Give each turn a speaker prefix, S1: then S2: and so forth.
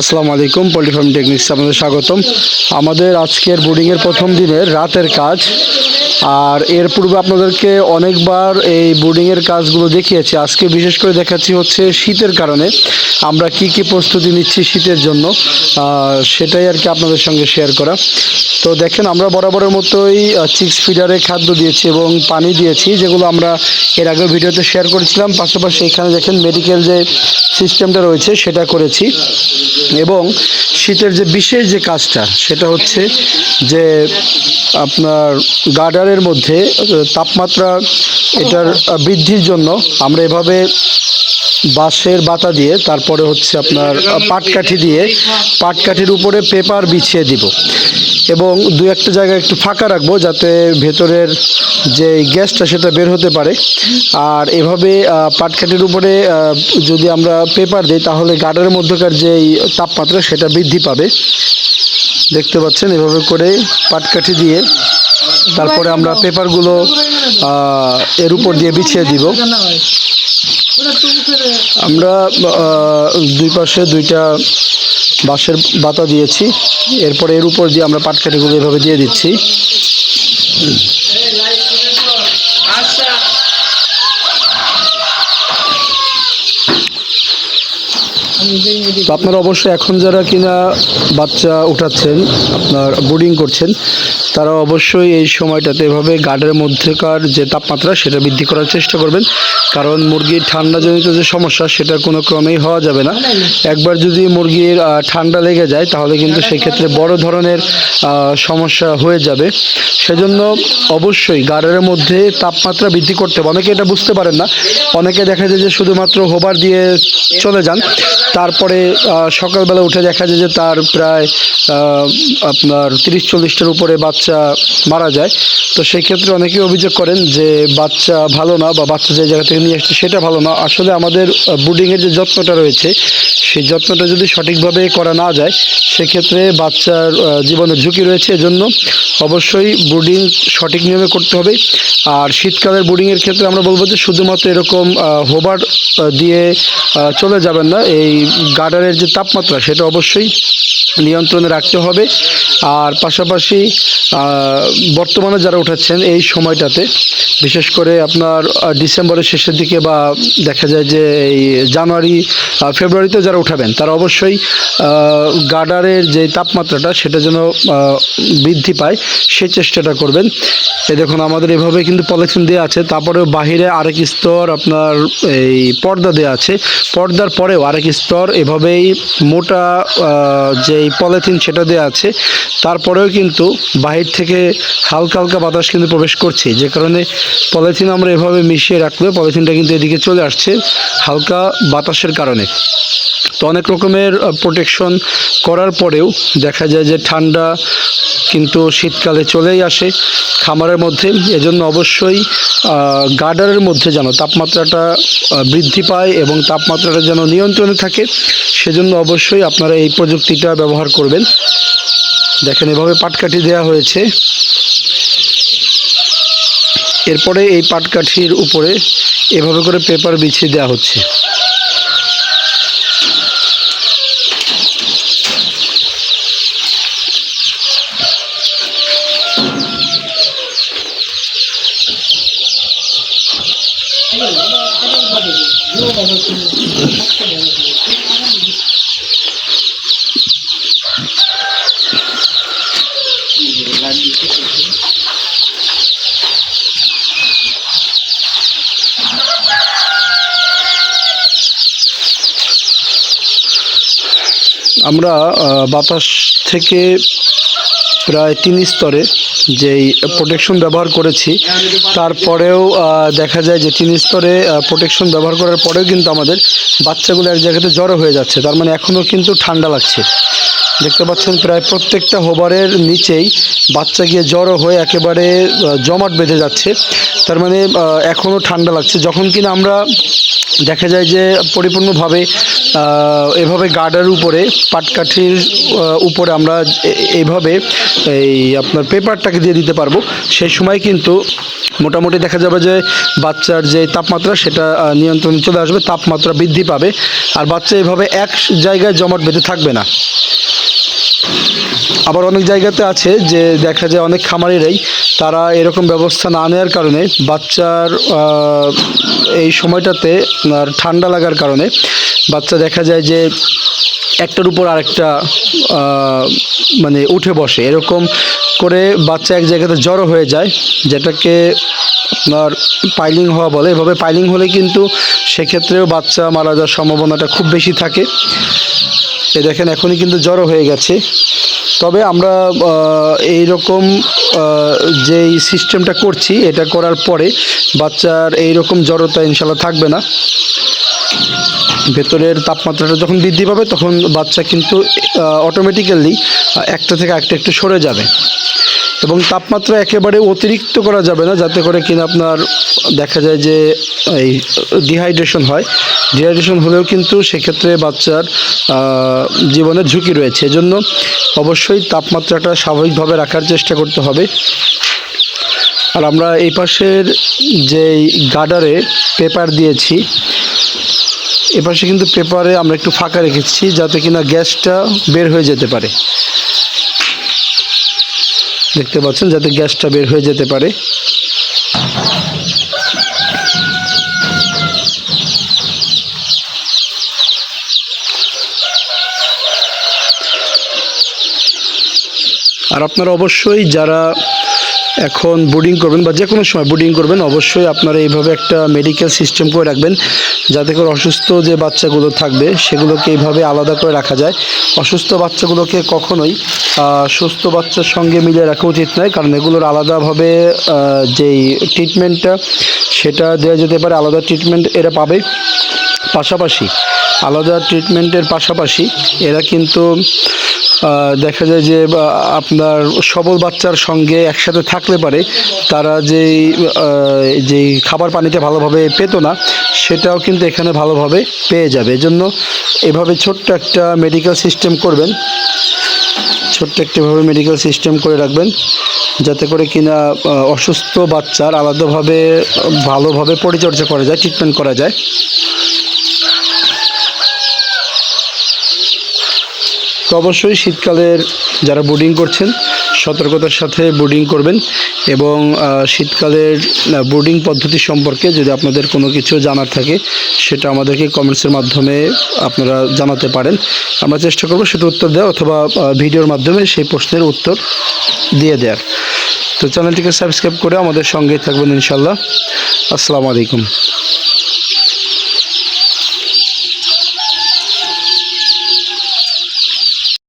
S1: আসসালামু আলাইকুম poultry farm techniques আপনাদের স্বাগতম। আমাদের আজকের বোর্ডিংয়ের প্রথম দিনের রাতের কাজ, আর এর পূর্বে আপনাদেরকে অনেকবার এই বোর্ডিংয়ের কাজগুলো দেখিয়েছি। আজকে বিশেষ করে দেখাচ্ছি হচ্ছে শীতের কারণে। আমরা কি কি প্রস্তুতি নিচ্ছি শীতের জন্য সেটাই আর কি আপনাদের সঙ্গে শেয়ার করা। তো দেখেন, আমরা বরাবরের মতোই চিক্স ফিডারে খাদ্য দিয়েছি এবং পানি দিয়েছি, যেগুলো আমরা এর আগে ভিডিওতে শেয়ার করেছিলাম। পাশাপাশি এখানে দেখেন মেডিকেল যে সিস্টেমটা রয়েছে, সেটা করেছি। এবং শীতের যে বিশেষ যে কাজটা, সেটা হচ্ছে যে আপনার গার্ডারের মধ্যে তাপমাত্রা এটার বৃদ্ধির জন্য আমরা এভাবে বাঁশের বাতা দিয়ে, তারপরে হচ্ছে আপনার পাটকাঠি দিয়ে পাটকাঠির উপরে পেপার বিছিয়ে দিব। এবং দু একটা জায়গায় একটু ফাঁকা রাখব যাতে ভেতরের যে গ্যাসটা, সেটা বের হতে পারে। আর এভাবে পাটকাঠির উপরে যদি আমরা পেপার দিই, তাহলে গার্ডারের মধ্যকার যেই তাপমাত্রা সেটা বৃদ্ধি পাবে। দেখতে পাচ্ছেন, এভাবে করে পাটকাঠি দিয়ে তারপরে আমরা পেপারগুলো এর উপর দিয়ে বিছিয়ে দিব। আমরা দুই পাশে দুইটা বাঁশের বাতা দিয়েছি। এরপরে এর উপর দিয়ে আমরা পাটকাঠিগুলো এভাবে দিয়ে দিচ্ছি। তো আপনারা অবশ্যই এখন যারা কিনা বাচ্চা উঠাচ্ছেন, আপনার বোর্ডিং করছেন, তারা অবশ্যই এই সময়টাতে এভাবে গার্ডের মধ্যেকার যে তাপমাত্রা সেটা বৃদ্ধি করার চেষ্টা করবেন। কারণ মুরগির ঠান্ডাজনিত যে সমস্যা, সেটা কোনো ক্রমেই হওয়া যাবে না। একবার যদি মুরগির ঠান্ডা লেগে যায়, তাহলে কিন্তু সেক্ষেত্রে বড় ধরনের সমস্যা হয়ে যাবে। সেজন্য অবশ্যই গার্ডের মধ্যে তাপমাত্রা বৃদ্ধি করতে হবে। অনেকে এটা বুঝতে পারেন না। অনেকে দেখা যায় যে শুধুমাত্র হোবার দিয়ে চলে যান। তারপরে সকালবেলা উঠে দেখা যায় যে তার প্রায় আপনার তিরিশ চল্লিশটার উপরে বাচ্চা মারা যায়। তো সেই ক্ষেত্রে অনেকেই অভিযোগ করেন যে বাচ্চা ভালো না বা বাচ্চা যে জায়গা থেকে নিয়ে আসছে সেটা ভালো না। আসলে আমাদের বুডিংয়ের যে যত্নটা রয়েছে, সেই যত্নটা যদি সঠিকভাবে করা না যায়, সেক্ষেত্রে বাচ্চার জীবনের ঝুঁকি রয়েছে। এজন্য অবশ্যই ব্রুডিং সঠিক নিয়মে করতে হবে। আর শীতকালের ব্রুডিংয়ের ক্ষেত্রে আমরা বলব যে শুধুমাত্র এরকম হোবার দিয়ে চলে যাবেন না। এই গার্ডারের যে তাপমাত্রা সেটা অবশ্যই নিয়ন্ত্রণে রাখতে হবে। আর পাশাপাশি বর্তমানে যারা উঠাচ্ছেন এই সময়টাতে বিশেষ করে আপনার ডিসেম্বরের শেষের দিকে বা দেখা যায় যে এই জানুয়ারি ফেব্রুয়ারিতে যারা উঠাবেন তারা অবশ্যই গার্ডারের যে তাপমাত্রাটা সেটা যেন বৃদ্ধি পায় সেই চেষ্টাটা করবেন। এই দেখুন আমাদের এভাবে কিন্তু পলিথিন দেওয়া আছে তারপরেও বাহিরে আরেক স্তর আপনার এই পর্দা দেওয়া আছে। পর্দার পরেও আরেক স্তর এভাবেই মোটা আহ, যেই পলিথিন সেটা দেওয়া আছে। তারপরেও কিন্তু বাহির থেকে হালকা হালকা বাতাস কিন্তু প্রবেশ করছে। যে কারণে পলিথিন আমরা এভাবে মিশিয়ে রাখলে পলিথিনটা কিন্তু এদিকে চলে আসছে হালকা বাতাসের কারণে। তো অনেক রকমের প্রোটেকশন করার পরেও দেখা যায় যে ঠান্ডা কিন্তু শীতকালে চলেই আসে খামারের মধ্যে। এজন্য অবশ্যই গার্ডারের মধ্যে যেন তাপমাত্রাটা বৃদ্ধি পায় এবং তাপমাত্রাটা যেন নিয়ন্ত্রণে থাকে, সেজন্য অবশ্যই আপনারা এই প্রযুক্তিটা ব্যবহার করবেন। দেখেন এভাবে পাটকাঠি দেওয়া হয়েছে। এরপরে এই পাটকাঠির উপরে এভাবে করে পেপার বিছিয়ে দেওয়া হচ্ছে। আমরা বাতাস থেকে প্রায় তিন স্তরে যেই প্রোটেকশন ব্যবহার করেছি, তারপরেও দেখা যায় যে তিন স্তরে প্রোটেকশন ব্যবহার করার পরেও কিন্তু আমাদের বাচ্চাগুলো এক জায়গাতে জড়ো হয়ে যাচ্ছে। তার মানে এখনও কিন্তু ঠান্ডা লাগছে। দেখতে পাচ্ছেন প্রায় প্রত্যেকটা হোবারের নিচেই বাচ্চা গিয়ে জড়ো হয়ে একেবারে জমাট বেঁধে যাচ্ছে। তার মানে এখনও ঠান্ডা লাগছে। যখন কিনা আমরা দেখা যায় যে পরিপূর্ণভাবে এভাবে গার্ডের উপরে, পাটকাঠির উপরে আমরা এইভাবে এই আপনার পেপারটাকে দিয়ে দিতে পারব। সেই সময় কিন্তু মোটামুটি দেখা যাবে যে বাচ্চার যে তাপমাত্রা, সেটা নিয়ন্ত্রণে চলে আসবে, তাপমাত্রা বৃদ্ধি পাবে। আর বাচ্চা এভাবে এক জায়গায় জমাট বেঁধে থাকবে না। আবার অনেক জায়গাতে আছে যে দেখা যায় অনেক খামারিরাই তারা এরকম ব্যবস্থা না নেওয়ার কারণে বাচ্চার এই সময়টাতে ঠান্ডা লাগার কারণে বাচ্চা দেখা যায় যে একটার উপর আরেকটা মানে উঠে বসে। এরকম করে বাচ্চা এক জায়গাতে জড়ো হয়ে যায়, যেটাকে আপনার পাইলিং হওয়া বলে। এভাবে পাইলিং হলে কিন্তু সেক্ষেত্রেও বাচ্চা মারা যাওয়ার সম্ভাবনাটা খুব বেশি থাকে। এ দেখেন, এখনই কিন্তু জড়ো হয়ে গেছে। তবে আমরা এই রকম যেই সিস্টেমটা করছি, এটা করার পরে বাচ্চার এই রকম জড়তা ইনশাল্লাহ থাকবে না। ভেতরের তাপমাত্রাটা যখন বৃদ্ধি পাবে, তখন বাচ্চা কিন্তু অটোমেটিক্যালি একটা থেকে একটা একটু সরে যাবে। এবং তাপমাত্রা একেবারে অতিরিক্ত করা যাবে না, যাতে করে কিনা আপনার দেখা যায় যে, এই ডিহাইড্রেশন হয়। ডিহাইড্রেশন হলেও কিন্তু সেক্ষেত্রে বাচ্চার জীবনের ঝুঁকি রয়েছে। এজন্য অবশ্যই তাপমাত্রাটা স্বাভাবিকভাবে রাখার চেষ্টা করতে হবে। আর আমরা এই পাশের যেই গার্ডারে পেপার দিয়েছি এপাশে কিন্তু পেপারে আমরা একটু ফাঁকা রেখেছি যাতে কিনা গ্যাসটা বের হয়ে যেতে পারে। দেখতে পাচ্ছেন যাতে গ্যাসটা বের হয়ে যেতে পারে। আর আপনারা অবশ্যই যারা এখন বোর্ডিং করবেন বা যে কোনো সময় বোর্ডিং করবেন, অবশ্যই আপনারা এইভাবে একটা মেডিকেল সিস্টেম করে রাখবেন। যাতে করে অসুস্থ যে বাচ্চাগুলো থাকবে, সেগুলোকে এইভাবে আলাদা করে রাখা যায়। অসুস্থ বাচ্চাগুলোকে কখনোই সুস্থ বাচ্চার সঙ্গে মিলিয়ে রাখা উচিত নয়, কারণ এগুলোর আলাদাভাবে যেই ট্রিটমেন্টটা সেটা দেওয়া যেতে পারে, আলাদা ট্রিটমেন্ট এরা পাবে। পাশাপাশি, আলাদা ট্রিটমেন্টের পাশাপাশি এরা কিন্তু দেখা যায় যে আপনার সবল বাচ্চার সঙ্গে একসাথে থাকলে পারে, তারা যেই যেই খাবার পানিতে ভালোভাবে পেতো না সেটাও কিন্তু এখানে ভালোভাবে পেয়ে যাবে। এজন্য এভাবে ছোট্ট একটা মেডিকেল সিস্টেম করবেন, ছোট্ট একটিভাবে মেডিকেল সিস্টেম করে রাখবেন, যাতে করে কিনা অসুস্থ বাচ্চার আলাদাভাবে, ভালোভাবে পরিচর্যা করা যায় ট্রিটমেন্ট করা যায়। তো অবশ্যই শীতকালের যারা বোর্ডিং করছেন, সতর্কতার সাথে বোর্ডিং করবেন। এবং শীতকালের বোর্ডিং পদ্ধতি সম্পর্কে যদি আপনাদের কোনো কিছু জানার থাকে, সেটা আমাদেরকে কমেন্টসের মাধ্যমে আপনারা জানাতে পারেন। আমরা চেষ্টা করব সেটা উত্তর দেওয়া অথবা ভিডিওর মাধ্যমে সেই প্রশ্নের উত্তর দিয়ে দেওয়ার। তো চ্যানেলটিকে সাবস্ক্রাইব করে আমাদের সঙ্গে থাকবেন ইনশাল্লাহ আসসালামু আলাইকুম।